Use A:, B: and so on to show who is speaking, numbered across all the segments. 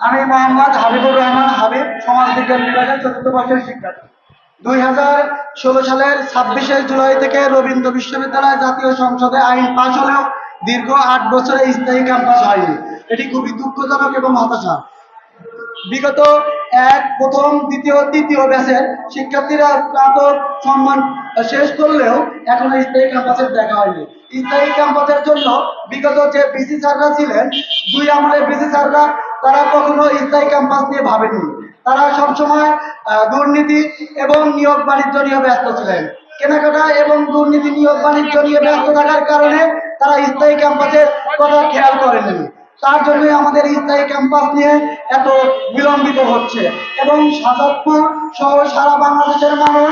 A: আমি মোহাম্মদ হাবিবুর রহমান হাবিব, সমাজ বিজ্ঞান বিভাগের চতুর্থ বর্ষের শিক্ষার্থী। দুই হাজার ষোলো সালের ছাব্বিশে জুলাই থেকে রবীন্দ্র বিশ্ববিদ্যালয় জাতীয় সংসদে আইন পাশ হলেও দীর্ঘ আট বছরে স্থায়ী ক্যাম্পাস হয়নি। এটি খুবই দুঃখজনক এবং হতাশা। বিগত এক, প্রথম, দ্বিতীয়, তৃতীয় ব্যাচের শিক্ষার্থীরা স্নাতক সম্মান শেষ করলেও এখনও স্থায়ী ক্যাম্পাসের দেখা হয়নি। স্থায়ী ক্যাম্পাসের জন্য বিগত যে বিসি স্যাররা ছিলেন, দুই আমলের বিসি স্যাররা তারা কখনো স্থায়ী ক্যাম্পাস নিয়ে ভাবেননি। তারা সবসময় দুর্নীতি এবং নিয়োগ বাণিজ্য নিয়ে ব্যস্ত ছিলেন। কেনাকাটা এবং দুর্নীতি নিয়োগ বাণিজ্য নিয়ে ব্যস্ত থাকার কারণে তারা স্থায়ী ক্যাম্পাসের কথা খেয়াল করেননি। তার জন্য আমাদের স্থায়ী ক্যাম্পাস নিয়ে এত বিলম্বিত হচ্ছে। এবং সাজাদপুর সহ সারা বাংলাদেশের মানুষ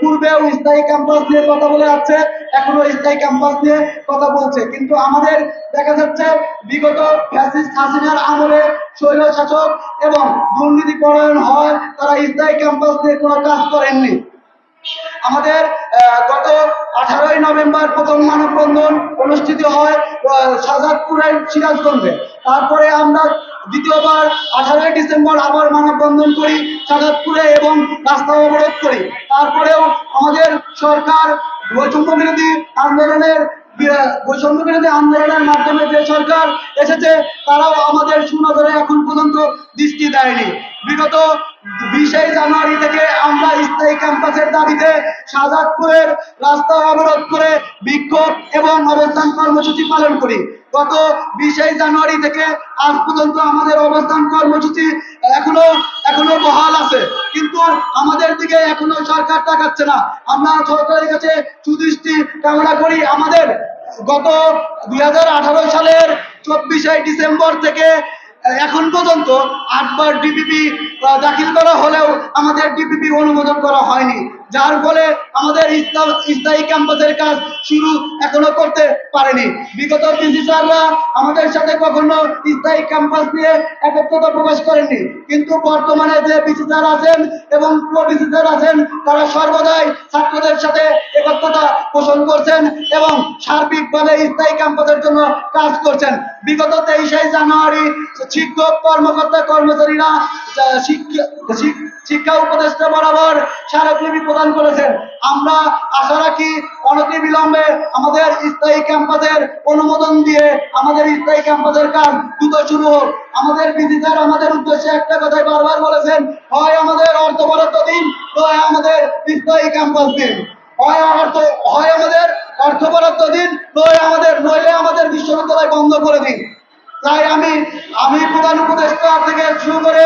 A: পূর্বেও স্থায়ী ক্যাম্পাস নিয়ে কথা বলে যাচ্ছে এখনও স্থায়ী ক্যাম্পাস নিয়ে কথা বলছে। কিন্তু আমাদের দেখা যাচ্ছে বিগত ফ্যাসিস্ট হাসিনার আমলে শৈল শাসক এবং দুর্নীতি পরায়ণ হয় তারা স্থায়ী ক্যাম্পাস নিয়ে কোনো কাজ করেননি। আমাদের গত আঠারোই নভেম্বর প্রথম মানববন্ধন অনুষ্ঠিত হয় আহ, শাহজাদপুরের সিরাজগঞ্জে। তারপরে আমরা দ্বিতীয়বার আঠারোই ডিসেম্বর আবার মানববন্ধন করি শাহজাদপুরে এবং রাস্তা অবরোধ করি। তারপরেও আমাদের সরকার বৈষম্য বিরোধী আন্দোলনের বৈষম্য বিরোধী আন্দোলনের মাধ্যমে যে সরকার এসেছে তারাও আমাদের সুনজরে এখন পর্যন্ত দৃষ্টি দেয়নি। বিগত বিশে জানুয়ারি থেকে আমরা স্থায়ী ক্যাম্পাসের দাবিতে শাহজাদপুরের রাস্তা অবরোধ করে বিক্ষোভ এবং অবস্থান কর্মসূচি পালন করি। গত বিশে জানুয়ারি থেকে আজ পর্যন্ত আমাদের অবস্থান কর্মসূচি এখনও এখনও বহাল আছে। কিন্তু আমাদের দিকে এখনও সরকার তাকাচ্ছে না। আমরা সরকারের কাছে সুদৃষ্টি কামনা করি আমাদের। গত দুই হাজার আঠারো সালের চব্বিশে ডিসেম্বর থেকে এখন পর্যন্ত আটবার ডিপিপি দাখিল করা হলেও আমাদের ডিপিপি অনুমোদন করা হয়নি। যার ফলে আমাদের ইসলাম ক্যাম্পাসের কাজ শুরু এখনও করতে পারেনি। বিগত পিসি স্যাররা আমাদের সাথে কখনো স্থায়ী ক্যাম্পাস নিয়ে একত্রতা প্রকাশ করেননি। কিন্তু বর্তমানে যে পিসি স্যার আছেন এবং পিসি স্যার আছেন, তারা সর্বদাই ছাত্রদের সাথে একত্রতা পোষণ করছেন এবং সার্বিকভাবে স্থায়ী ক্যাম্পাসের জন্য কাজ করছেন। বিগত তেইশে জানুয়ারি শিক্ষক, কর্মকর্তা, কর্মচারীরা শিক্ষা উপদেষ্টা বরাবর স্মারকলিপি প্রদান করেছেন। আমরা আশা রাখি অনতিবিলম্বে আমাদের স্থায়ী ক্যাম্পাসের অনুমোদন দিয়ে আমাদের স্থায়ী ক্যাম্পাসের কাজ দ্রুত শুরু হোক। আমাদের স্যার আমাদের উদ্দেশ্যে একটা কথাই বারবার বলেছেন, হয় আমাদের অর্থ বরাদ্দ দিন নয় আমাদের স্থায়ী ক্যাম্পাস দিন। হয় অর্থ, হয় আমাদের অর্থ বরাদ্দ দিন, নয় আমাদের, নইলে আমাদের বিশ্ববিদ্যালয় বন্ধ করে দিন। তাই আমি আমি প্রধান উপদেষ্টা থেকে শুরু করে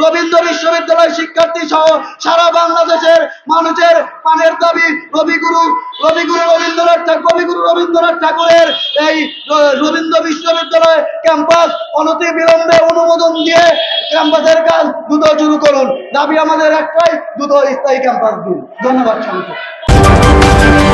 A: রবীন্দ্র বিশ্ববিদ্যালয় শিক্ষার্থী সহ সারা বাংলাদেশের মানুষের পানের দাবি রবিগুরু রবিগুরু রবীন্দ্রনাথ ঠাকুর কবিগুরু রবীন্দ্রনাথ ঠাকুরের এই রবীন্দ্র বিশ্ববিদ্যালয় ক্যাম্পাস অনতি বিলম্বে অনুমোদন দিয়ে ক্যাম্পাসের কাজ দ্রুত শুরু করুন। দাবি আমাদের একটাই, দ্রুত স্থায়ী ক্যাম্পাস দিন। ধন্যবাদ সবাইকে। Thank you.